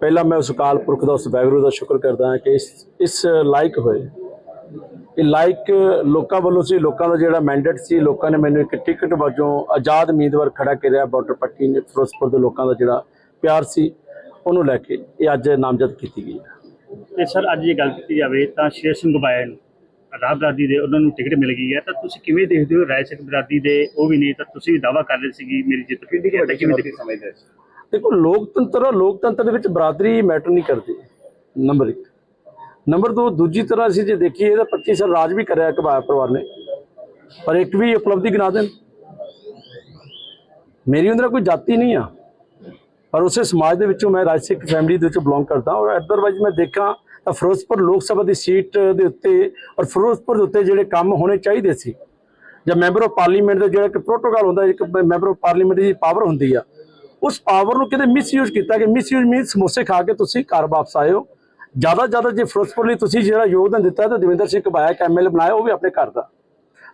ਪਹਿਲਾਂ ਮੈਂ ਉਸ ਅਕਾਲ ਪੁਰਖ ਦਾ ਉਸ ਵਾਹਿਗੁਰੂ ਦਾ ਸ਼ੁਕਰ ਕਰਦਾ ਹਾਂ ਕਿ ਇਸ ਇਸ ਲਾਇਕ ਹੋਏ। ਇਹ ਲਾਇਕ ਲੋਕਾਂ ਵੱਲੋਂ ਸੀ ਲੋਕਾਂ ਦਾ ਜਿਹੜਾ ਮੈਂਡੇਟ ਸੀ ਲੋਕਾਂ ਨੇ ਮੈਨੂੰ ਇੱਕ ਟਿਕਟ ਵਜੋਂ ਆਜ਼ਾਦ ਉਮੀਦਵਾਰ ਖੜਾ ਕਰਿਆ ਬਾਰਡਰ ਪੱਟੀ ਨੇ ਫਿਰੋਜ਼ਪੁਰ ਦੇ ਲੋਕਾਂ ਦਾ ਜਿਹੜਾ ਪਿਆਰ ਸੀ ਉਹਨੂੰ ਲੈ ਕੇ ਇਹ ਅੱਜ ਨਾਮਜ਼ਦ ਕੀਤੀ ਗਈ ਹੈ। ਤੇ ਸਰ ਅੱਜ ਜੇ ਗੱਲ ਕੀਤੀ ਜਾਵੇ ਤਾਂ ਸ਼ੇਰ ਸਿੰਘ ਗਵਾਇਆ ਨੂੰ ਰਾਹ ਬਰਾਦੀ ਦੇ ਉਹਨਾਂ ਨੂੰ ਟਿਕਟ ਮਿਲ ਗਈ ਹੈ ਤਾਂ ਤੁਸੀਂ ਕਿਵੇਂ ਦੇਖਦੇ ਹੋ ਰਾਏ ਸਿੰਘ ਬਰਾਦੀ ਦੇ ਉਹ ਵੀ ਨਹੀਂ ਤਾਂ ਤੁਸੀਂ ਵੀ ਦਾਵਾ ਕਰ ਰਹੇ ਸੀਗੀ ਮੇਰੀ ਜਿੱਤ ਕਿੰਨੀ ਕਿਵੇਂ ਸਮਝਦੇ ਦੇਖੋ, ਲੋਕਤੰਤਰ ਲੋਕਤੰਤਰ ਦੇ ਵਿੱਚ ਬਰਾਦਰੀ ਮੈਟਰ ਨਹੀਂ ਕਰਦੀ। ਨੰਬਰ 1 ਨੰਬਰ 2 ਦੂਜੀ ਤਰ੍ਹਾਂ ਅਸੀਂ ਜੇ ਦੇਖੀਏ, ਇਹਦਾ 25 ਸਾਲ ਰਾਜ ਵੀ ਕਰਿਆ ਕਬਾਇਆ ਪਰਿਵਾਰ ਨੇ। ਪਰ ਇੱਕ ਵੀ ਉਪਲਬਧੀ ਗਿਣਾ ਦੇਣ। ਮੇਰੀ ਅੰਦਰ ਕੋਈ ਜਾਤੀ ਨਹੀਂ ਆ। ਪਰ ਉਸੇ ਸਮਾਜ ਦੇ ਵਿੱਚੋਂ ਮੈਂ ਰਾਜਸਿਕ ਫੈਮਿਲੀ ਦੇ ਵਿੱਚੋਂ ਬਿਲੋਂਗ ਕਰਦਾ ਔਰ ਅਦਰਵਾਈਜ਼ ਮੈਂ ਦੇਖਾਂ ਤਾਂ ਫਿਰੋਜ਼ਪੁਰ ਲੋਕ ਸਭਾ ਦੀ ਸੀਟ ਦੇ ਉੱਤੇ ਔਰ ਫਿਰੋਜ਼ਪੁਰ ਦੇ ਉੱਤੇ ਜਿਹੜੇ ਕੰਮ ਹੋਣੇ ਚਾਹੀਦੇ ਸੀ। ਜਾਂ ਮੈਂਬਰ ਆਫ ਪਾਰਲੀਮੈਂਟ ਦਾ ਜਿਹੜਾ ਇੱਕ ਪ੍ਰੋਟੋਕਾਲ ਹੁੰਦਾ, ਇੱਕ ਮੈਂਬਰ ਆਫ ਪਾਰਲੀਮੈਂਟ ਦੀ ਪਾਵਰ ਹੁੰਦੀ ਆ। ਉਸ ਪਾਵਰ ਨੂੰ ਕਿਤੇ ਮਿਸਯੂਜ਼ ਕੀਤਾ ਕਿ ਮਿਸਯੂਜ਼ ਮੀਨ ਸਮੋਸੇ ਖਾ ਕੇ ਤੁਸੀਂ ਘਰ ਵਾਪਸ ਆਏ ਹੋ। ਜ਼ਿਆਦਾ ਜ਼ਿਆਦਾ ਜੇ ਫਿਰੋਜ਼ਪੁਰ ਲਈ ਤੁਸੀਂ ਜਿਹੜਾ ਯੋਗਦਾਨ ਦਿੱਤਾ ਤਾਂ ਦਵਿੰਦਰ ਸਿੰਘ ਕਬਾਇਆ ਇੱਕ ਐਮਐਲਏ ਬਣਾਇਆ, ਉਹ ਵੀ ਆਪਣੇ ਘਰ ਦਾ।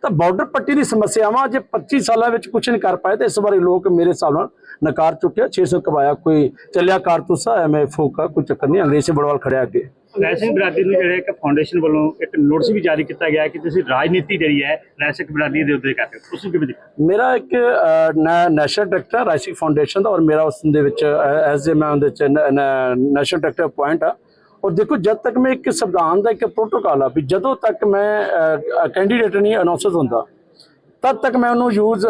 ਤਾਂ ਬਾਰਡਰ ਪੱਟੀ ਦੀ ਸਮੱਸਿਆਵਾਂ ਜੇ 25 ਸਾਲਾਂ ਵਿੱਚ ਕੁਝ ਨਹੀਂ ਕਰ ਪਾਏ ਤਾਂ ਇਸ ਬਾਰੇ ਲੋਕ ਮੇਰੇ ਹਿਸਾਬ ਨਾਲ ਨਕਾਰ ਚੁੱਕਿਆ। 600 ਕਬਾਇਆ ਕੋਈ, ਚੱਲਿਆ ਕਾਰਤੂਸਾ ਐਵੇਂ ਫੋਕਾ, ਕੋਈ ਚੱਕਰ ਨਹੀਂ, ਅੰਗਰੇਜ਼ ਸੇ ਬੜਵਾਲ ਖੜਿਆ ਅੱਗੇ। ਰਾਏ ਸਿੰਘ ਨੂੰ ਜਿਹੜਾ ਇੱਕ ਫਾਊਂਡੇਸ਼ਨ ਵੱਲੋਂ ਇੱਕ ਨੋਟਿਸ ਵੀ ਜਾਰੀ ਕੀਤਾ ਗਿਆ ਕਿ ਤੁਸੀਂ ਰਾਜਨੀਤੀ ਜਿਹੜੀ ਹੈ ਰਾਏ ਸਿੰਘ ਦੇ ਉੱਤੇ ਕਰਦੇ ਹੋ। ਤੁਸੀਂ ਕਿਵੇਂ ਦੇਖਦੇ ਮੇਰਾ ਇੱਕ ਨੈਸ਼ਨਲ ਡਾਇਰੈਕਟਰ ਹੈ ਫਾਊਂਡੇਸ਼ਨ ਦਾ ਔਰ ਮੇਰਾ ਉਸ ਦੇ ਵਿੱਚ ਐਜ਼ ਏ ਮੈਂ ਉਹਦੇ ਚ ਨੈਸ਼ਨਲ ਡਾਇਰੈਕਟਰ ਪੁਆਇੰਟ ਆ ਔਰ ਦੇਖੋ ਜਦ ਤੱਕ ਮੈਂ ਇੱਕ ਸੰਵਿਧਾਨ ਦਾ ਇੱਕ ਪ੍ਰੋਟੋਕਾਲ ਆ ਵੀ ਜਦੋਂ ਤੱਕ ਮੈਂ ਕੈਂਡੀਡੇਟ ਨਹੀਂ ਅਨਾਉਂਸਸ ਹੁੰਦਾ ਤਦ ਤੱਕ ਮੈਂ ਉਹਨੂੰ ਯੂਜ਼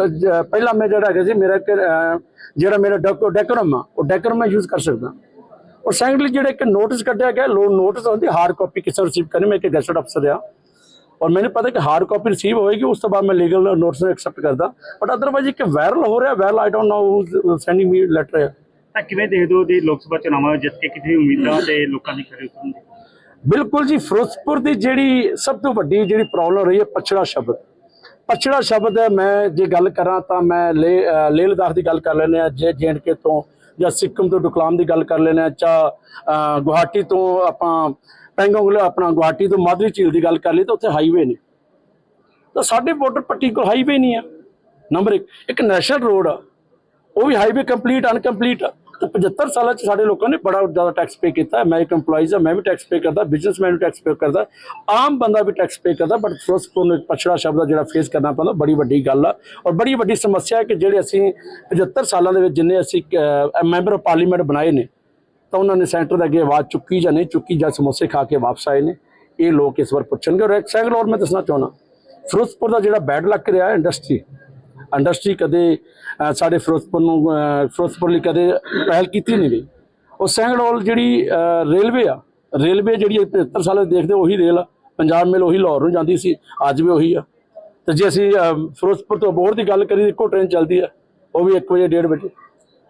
ਪਹਿਲਾਂ ਮੈਂ ਜਿਹੜਾ ਹੈਗਾ ਸੀ ਮੇਰਾ ਇੱਕ, ਜਿਹੜਾ ਮੇਰਾ ਡੈਕੋਰਮ ਆ ਉਹ ਡੈਕੋਰਮ ਮੈਂ ਯੂਜ਼ ਕਰ ਸਕਦਾ। ਔਰ ਸੈਕੰਡਲੀ ਜਿਹੜਾ ਇੱਕ ਨੋਟਿਸ ਕੱਢਿਆ ਗਿਆ ਲੋ ਨੋਟਿਸ ਹੁੰਦੀ ਹਾਰਡ ਕਾਪੀ ਕਿਸੇ ਰਿਸੀਵ ਕਰਨੀ ਮੈਂ ਇੱਕ ਗੈਸਟ ਅਫਸਰ ਆ। ਔਰ ਮੈਨੂੰ ਪਤਾ ਕਿ ਹਾਰਡ ਕਾਪੀ ਰਿਸੀਵ ਹੋਏਗੀ ਉਸ ਤੋਂ ਬਾਅਦ ਮੈਂ ਲੀਗਲ ਨੋਟਿਸ ਨੂੰ ਐਕਸੈਪਟ ਕਰਦਾ। ਬਟ ਅਦਰਵਾਈਜ਼ ਇੱਕ ਵਾਇਰਲ ਹੋ ਰਿਹਾ viral I don't know who sending me letter ਤਾਂ ਕਿਵੇਂ ਦੇਖਦੇ ਹੋ ਦੀ ਲੋਕ ਸਭਾ ਵਿੱਚ ਜਿੱਤ ਕੇ ਕਿਤੇ ਉਮੀਦਾਂ ਤੇ ਲੋਕਾਂ ਦੀ ਖਰੀ ਉਤਰਨ ਦੀ? ਬਿਲਕੁਲ ਜੀ ਫਿਰੋਜ਼ਪੁਰ ਦੀ ਜਿਹੜੀ ਸਭ ਤੋਂ ਵੱਡੀ ਜਿਹੜੀ ਪ੍ਰੋਬਲਮ ਰਹੀ ਹੈ ਪਛੜਾ ਸ਼ਬਦ। ਪਛੜਾ ਸ਼ਬਦ ਹੈ, ਮੈਂ ਜੇ ਗੱਲ ਕਰਾਂ ਤਾਂ ਮੈਂ ਲੇ ਲਦਾਖ ਦੀ ਗੱਲ ਕਰ ਲੈਂਦੇ ਆ ਜੇ ਜੇਐਨਕੇ ਤੋਂ ਜਾਂ ਸਿੱਕਮ ਤੋਂ ਡੁਕਲਾਮ ਦੀ ਗੱਲ ਕਰ ਲੈਂਦੇ ਆ ਚਾ ਗੁਹਾਟੀ ਤੋਂ ਆਪਾਂ ਪੈਂਗੋਂਗ ਆਪਣਾ ਗੁਹਾਟੀ ਤੋਂ ਮਾਦਰੀ ਝੀਲ ਦੀ ਗੱਲ ਕਰ ਲਈ ਤਾਂ ਉੱਥੇ ਹਾਈਵੇ ਨੇ। ਤਾਂ ਸਾਡੇ ਬਾਰਡਰ ਪੱਟੀ ਕੋਲ ਹਾਈਵੇ ਨਹੀਂ ਆ ਨੰਬਰ 1 ਇੱਕ ਨੈਸ਼ਨਲ ਰੋਡ ਆ। ਉਹ ਵੀ ਹਾਈਵੇ ਕੰਪਲੀਟ ਅਨਕੰਪਲੀਟ ਆ। ਤਾਂ 75 ਸਾਲਾਂ ਚ ਸਾਡੇ ਲੋਕਾਂ ਨੇ ਬੜਾ ਜ਼ਿਆਦਾ ਟੈਕਸ ਪੇ ਕੀਤਾ। ਮੈਂ ਇੱਕ EMPLOYEES ਆ ਮੈਂ ਵੀ ਟੈਕਸ ਪੇ ਕਰਦਾ ਬਿਜ਼ਨਸਮੈਨ ਵੀ ਟੈਕਸ ਪੇ ਕਰਦਾ। ਆਮ ਬੰਦਾ ਵੀ ਟੈਕਸ ਪੇ ਕਰਦਾ ਬਟ ਫਿਰੋਜ਼ਪੁਰ ਨੂੰ ਇੱਕ ਪਛੜਾ ਸ਼ਬਦ ਆ ਜਿਹੜਾ ਫੇਸ ਕਰਨਾ ਪੈਂਦਾ, ਬੜੀ ਵੱਡੀ ਗੱਲ ਆ। ਔਰ ਬੜੀ ਵੱਡੀ ਸਮੱਸਿਆ ਹੈ ਕਿ ਜਿਹੜੇ ਅਸੀਂ 75 ਸਾਲਾਂ ਦੇ ਵਿੱਚ ਜਿੰਨੇ ਅਸੀਂ ਮੈਂਬਰ ਆਫ ਪਾਰਲੀਮੈਂਟ ਬਣਾਏ ਨੇ, ਤਾਂ ਉਹਨਾਂ ਨੇ ਸੈਂਟਰ ਦੇ ਅੱਗੇ ਆਵਾਜ਼ ਚੁੱਕੀ ਜਾਂ ਨਹੀਂ ਚੁੱਕੀ ਜਾਂ ਸਮੋਸੇ ਖਾ ਕੇ ਵਾਪਸ ਆਏ ਨੇ। ਇਹ ਲੋਕ ਇਸ ਵਾਰ ਪੁੱਛਣਗੇ ਔਰ ਇੱਕ ਸੈਕੰਡ ਔਰ ਮੈਂ ਦੱਸਣਾ ਚਾਹੁੰਦਾ। ਫਿਰੋਜ਼ਪੁਰ ਦਾ ਜਿਹੜਾ ਬੈਡ ਲੱਕ ਰਿਹਾ ਇੰਡਸਟਰੀ ਇੰਡਸਟਰੀ ਕਦੇ ਸਾਡੇ ਫਿਰੋਜ਼ਪੁਰ ਨੂੰ ਫਿਰੋਜ਼ਪੁਰ ਲਈ ਕਦੇ ਪਹਿਲ ਕੀਤੀ ਨਹੀਂ ਗਈ। ਉਹ ਸੈਂਗੜੋਲ ਜਿਹੜੀ ਰੇਲਵੇ ਆ ਰੇਲਵੇ ਜਿਹੜੀ 75 ਸਾਲ ਦੇਖਦੇ ਉਹੀ ਰੇਲ ਆ। ਪੰਜਾਬ ਮੇਲ ਉਹੀ ਲਾਹੌਰ ਨੂੰ ਜਾਂਦੀ ਸੀ, ਅੱਜ ਵੀ ਉਹੀ ਆ। ਤੇ ਜੇ ਅਸੀਂ ਫਿਰੋਜ਼ਪੁਰ ਤੋਂ ਅਬੋਹਰ ਦੀ ਗੱਲ ਕਰੀਏ, ਇੱਕੋ ਟ੍ਰੇਨ ਚੱਲਦੀ ਆ, ਉਹ ਵੀ 1 ਵਜੇ 1:30 ਵਜੇ।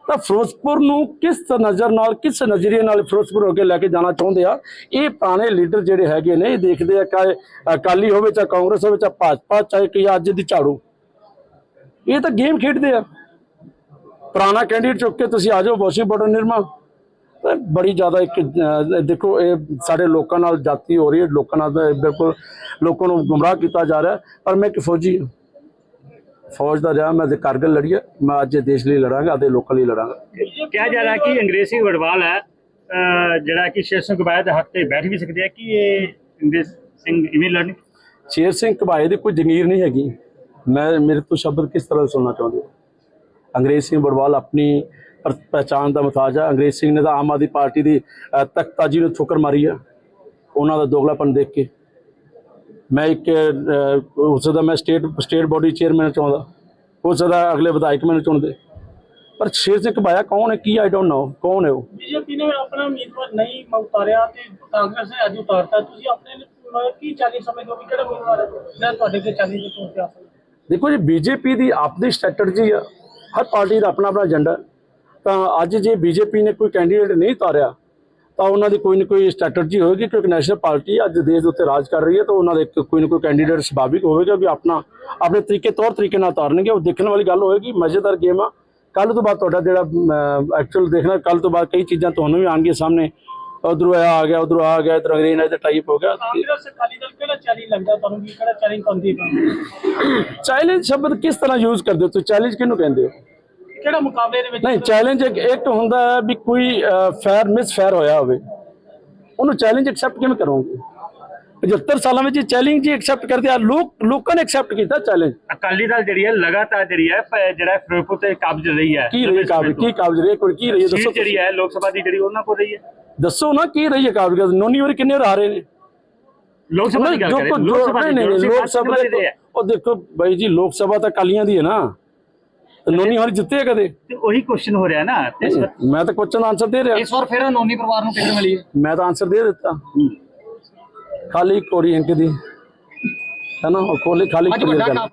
ਤਾਂ ਫਿਰੋਜ਼ਪੁਰ ਨੂੰ ਕਿਸ ਨਜ਼ਰ ਨਾਲ, ਕਿਸ ਨਜ਼ਰੀਏ ਨਾਲ ਫਿਰੋਜ਼ਪੁਰ ਅੱਗੇ ਲੈ ਕੇ ਜਾਣਾ ਚਾਹੁੰਦੇ ਆ? ਇਹ ਪੁਰਾਣੇ ਲੀਡਰ ਜਿਹੜੇ ਹੈਗੇ ਨੇ, ਇਹ ਦੇਖਦੇ ਆ ਕਿ ਅਕਾਲੀ ਹੋਵੇ, ਚਾਹੇ ਕਾਂਗਰਸ ਹੋਵੇ, ਚਾਹੇ ਭਾਜਪਾ, ਚਾਹੇ ਕਿ ਅੱਜ ਦੀ ਝਾੜੂ। ਇਹ ਤਾਂ ਗੇਮ ਖੇਡਦੇ ਆ। ਪੁਰਾਣਾ ਕੈਂਡੀਡੇਟ ਚੁੱਕ ਕੇ ਤੁਸੀਂ ਆ ਜਾਓ ਵਾਸ਼ਿੰਗ ਪਾਊਡਰ ਨਿਰਮਾ। ਬੜੀ ਜ਼ਿਆਦਾ ਇੱਕ ਦੇਖੋ ਇਹ ਸਾਡੇ ਲੋਕਾਂ ਨਾਲ ਜਾਤੀ ਹੋ ਰਹੀ ਹੈ ਲੋਕਾਂ ਨਾਲ ਬਿਲਕੁਲ ਲੋਕਾਂ ਨੂੰ ਗੁੰਮਰਾਹ ਕੀਤਾ ਜਾ ਰਿਹਾ। ਪਰ ਮੈਂ ਇੱਕ ਫੌਜੀ ਹਾਂ। ਫੌਜ ਦਾ ਰਿਹਾ ਮੈਂ ਤੇ ਕਾਰਗਿਲ ਲੜੀ ਹੈ। ਮੈਂ ਅੱਜ ਦੇਸ਼ ਲਈ ਲੜਾਂਗਾ ਅਤੇ ਲੋਕਾਂ ਲਈ ਲੜਾਂਗਾ। ਕਿਹਾ ਜਾ ਰਿਹਾ ਕਿ ਅੰਗਰੇਜ਼ ਵਡਵਾਲ ਹੈ। ਜਿਹੜਾ ਕਿ ਸ਼ੇਰ ਸਿੰਘ ਗਵਾਇਆ ਦੇ ਹੱਕ ਤੇ ਬੈਠ ਵੀ ਸਕਦੇ ਆ ਕਿ ਇਹ ਅੰਗਰੇਜ਼ ਸਿੰਘ ਇਵੇਂ ਲੜਨ? ਸ਼ੇਰ ਸਿੰਘ ਘਬਾਏ ਦੀ ਕੋਈ ਜ਼ਮੀਰ ਨਹੀਂ ਹੈਗੀ। ਮੈਂ ਮੇਰੇ ਤੋਂ ਸ਼ਬਦ ਕਿਸ ਤਰ੍ਹਾਂ ਸੁਣਨਾ ਚਾਹੁੰਦੇ ਹੋ? ਅੰਗਰੇਜ਼ ਸਿੰਘ ਬੜਵਾਲ ਆਪਣੀ ਪਰ- ਪਹਿਚਾਣ ਦਾ ਮਤਾਜ ਹੈ। ਅੰਗਰੇਜ਼ ਸਿੰਘ ਨੇ ਤਾਂ ਆਮ ਆਦਮੀ ਪਾਰਟੀ ਦੀ ਅ, ਤਖਤਾਜੀ ਨੂੰ ਠੋਕਰ ਮਾਰੀ ਆ। ਉਹਨਾਂ ਦਾ ਦੋਗਲਾਪਨ ਦੇਖ ਕੇ। ਮੈਂ ਇੱਕ ਅ, ਹੋ ਮੈਂ ਸਟੇਟ ਸਟੇਟ ਬੋਡੀ ਚੇਅਰਮੈਨ ਚਾਹੁੰਦਾ। ਹੋ ਸਕਦਾ ਅਗਲੇ ਵਿਧਾਇਕ ਮੈਨੂੰ ਚੁਣਦੇ। ਪਰ ਸ਼ੇਰ ਸਿੰਘ ਘਬਾਇਆ ਕੌਣ ਹੈ? ਕੀ ਆਈ ਡੋਨਟ ਨੋ ਕੌਣ ਹੈ ਉਹ? ਬੀਜੇਪੀ ਨੇ ਆਪਣਾ ਉਮੀਦਵਾਰ ਨਹੀਂ ਉਤਾਰਿਆ ਤੇ ਕਾਂਗਰਸ ਨੇ ਅੱਜ ਉਤਾਰਤਾ। ਤੁਸੀਂ ਆਪਣੇ ਕੀ ਚਾਲੀ ਸਮੇਂ ਤੋਂ ਵੀ ਕਿਹੜਾ ਉਮੀਦਵਾਰ ਹੈ? ਜਿਹੜਾ ਤੁਹਾਡੇ ਤੇ ਚਾਲੀ ਦੇ ਤੌਰ ਤੇ ਆ ਸਕਦਾ। ਦੇਖੋ ਜੀ, ਬੀਜੇਪੀ ਦੀ ਆਪਣੀ ਸਟ੍ਰੈਟਜੀ ਆ, ਹਰ ਪਾਰਟੀ ਦਾ ਆਪਣਾ ਆਪਣਾ ਏਜੰਡਾ ਤਾਂ ਅੱਜ ਜੇ ਬੀਜੇਪੀ ਨੇ ਕੋਈ ਕੈਂਡੀਡੇਟ ਨਹੀਂ ਤਾਰਿਆ ਤਾਂ ਉਹਨਾਂ ਦੀ ਕੋਈ ਨਾ ਕੋਈ ਸਟ੍ਰੈਟਜੀ ਹੋਏਗੀ, ਕਿਉਂਕਿ ਨੈਸ਼ਨਲ ਪਾਰਟੀ ਅੱਜ ਦੇਸ਼ ਦੇ ਉੱਤੇ ਰਾਜ ਕਰ ਰਹੀ ਹੈ, ਤਾਂ ਉਹਨਾਂ ਦਾ ਇੱਕ ਕੋਈ ਨਾ ਕੋਈ ਕੈਂਡੀਡੇਟ ਸੁਭਾਵਿਕ ਹੋਵੇਗਾ ਵੀ ਆਪਣਾ, ਆਪਣੇ ਤਰੀਕੇ, ਤੌਰ ਤਰੀਕੇ ਨਾਲ ਤਾਰਨਗੇ ਉਹ ਦੇਖਣ ਵਾਲੀ ਗੱਲ ਹੋਏਗੀ, ਮਜ਼ੇਦਾਰ ਗੇਮ ਆ। ਕੱਲ ਤੋਂ ਬਾਅਦ ਤੁਹਾਡਾ ਜਿਹੜਾ ਐਕਚੁਅਲ ਦੇਖਣਾ ਕੱਲ ਤੋਂ ਬਾਅਦ ਕਈ ਚੀਜ਼ਾਂ ਤੁਹਾਨੂੰ ਵੀ ਆਉਣਗੀਆਂ ਸਾਹਮਣੇ। ਉਧਰੋਂ ਆ ਆ ਗਿਆ ਉਧਰੋਂ ਆ ਗਿਆ ਇਧਰ ਅੰਗਰੇਜ਼ ਨਾਲ ਇਧਰ ਟਾਈਪ ਹੋ ਗਿਆ। ਚੈਲੰਜ ਸ਼ਬਦ ਕਿਸ ਤਰ੍ਹਾਂ ਯੂਜ਼ ਕਰਦੇ ਹੋ ਤੁਸੀਂ? ਚੈਲੰਜ ਕਿਹਨੂੰ ਕਹਿੰਦੇ ਹੋ? ਕਿਹੜਾ ਮੁਕਾਬਲੇ ਦੇ ਵਿੱਚ ਨਹੀਂ ਚੈਲੰਜ ਇੱਕ ਇੱਕ ਹੁੰਦਾ ਵੀ ਕੋਈ ਫੇਅਰ ਮਿਸ ਫੇਅਰ ਹੋਇਆ ਹੋਵੇ। ਉਹਨੂੰ ਚੈਲੰਜ ਐਕਸੈਪਟ ਕਿਵੇਂ ਕਰੋਗੇ? 75 ਸਾਲਾਂ ਵਿੱਚ ਚੈਲੰਜ ਹੀ ਐਕਸੈਪਟ ਕਰਦੇ ਆ। ਲੋਕ ਲੋਕਾਂ ਨੇ ਐਕਸੈਪਟ ਕੀਤਾ ਚੈਲੰਜ ਅਕਾਲੀ ਦਲ ਜਿਹੜੀ ਹੈ ਲਗਾਤਾਰ ਜਿਹੜੀ ਹੈ ਜਿਹੜਾ ਫਿਰੋਜ਼ਪੁਰ ਤੇ ਕਾਬਜ ਰਹੀ ਹੈ। ਕੀ ਰਹੀ ਕਾਬਜ? ਕੀ ਕਾਬਜ ਰਹੀ? ਕੋਈ ਕੀ ਰਹੀ ਦੱਸੋ ਜਿਹੜੀ ਹੈ ਲੋਕ ਸਭਾ ਦੀ ਜਿਹੜੀ ਉਹਨਾਂ ਕੋਲ ਰਹੀ ਹੈ। ਦੱਸੋ ਨਾ ਕੀ ਰਹੀ ਹੈ ਕਾਬਜ? ਨੋਨੀ ਵਾਰੀ ਕਿੰਨੇ ਰਹੇ ਨੇ? ਲੋਕ ਸਭਾ ਦੀ ਗੱਲ ਜੋ ਕਰੇ ਲੋਕ ਸਭਾ ਨਹੀਂ ਜੋ ਲੋਕ ਸਭਾ। ਉਹ ਦੇਖੋ ਬਾਈ ਜੀ ਲੋਕ ਸਭਾ ਤਾਂ ਕਾਲੀਆਂ ਦੀ ਹੈ ਨਾ। ਨੋਨੀ ਵਾਰੀ ਜਿੱਤੇ ਕਦੇ? ਤੇ ਉਹੀ ਕੁਐਸਚਨ ਹੋ ਰਿਹਾ ਨਾ। ਮੈਂ ਤਾਂ ਕੁਐਸਚਨ ਆਨਸਰ ਦੇ ਰਿਹਾ। ਇਸ ਵਾਰ ਫਿਰ ਨੋਨੀ ਪਰਿਵਾਰ ਨੂੰ ਟਿਕਟ ਮਿਲੀ ਹੈ? ਮੈਂ ਤਾਂ ਆਨਸਰ ਦੇ ਦਿੱਤਾ। ਖਾਲੀ ਕੋਰੀ ਇੰਕ ਦੀ ਹੈ ਨਾ ਉਹ ਕੋਲੀ ਖਾਲੀ ਅੱਜ ਕੋਰੀ ਵੱਡਾ ਗੱਲ ਕੰਮ